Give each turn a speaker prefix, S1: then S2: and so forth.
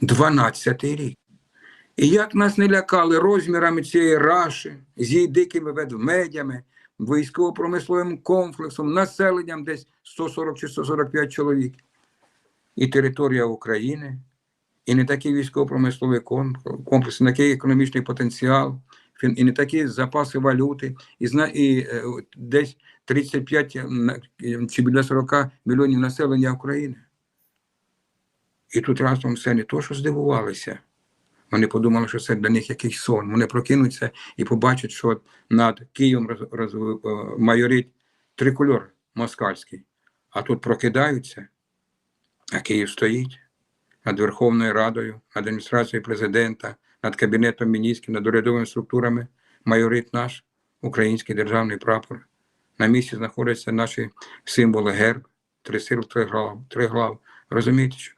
S1: 12 рік. І як нас не лякали розмірами цієї раші, з її дикими ведмедями, військово-промисловим комплексом, населенням десь 140 чи 145 чоловік. І територія України, і не такий військово-промисловий ком- комплекс, не такий економічний потенціал, і не такі запаси валюти, і, і е, десь 35 чи біля 40 мільйонів населення України. І тут разом все не то, що здивувалися. Вони подумали, що це для них якийсь сон. Вони прокинуться і побачать, що над Києвом роз, роз, е, майорить трикольор москальський. А тут прокидаються, а Київ стоїть над Верховною Радою, над адміністрацією президента, над Кабінетом міністрів, над урядовими структурами майорить наш український державний прапор. На місці знаходяться наші символи герб, три сил, три глав, три глав. Розумієте, що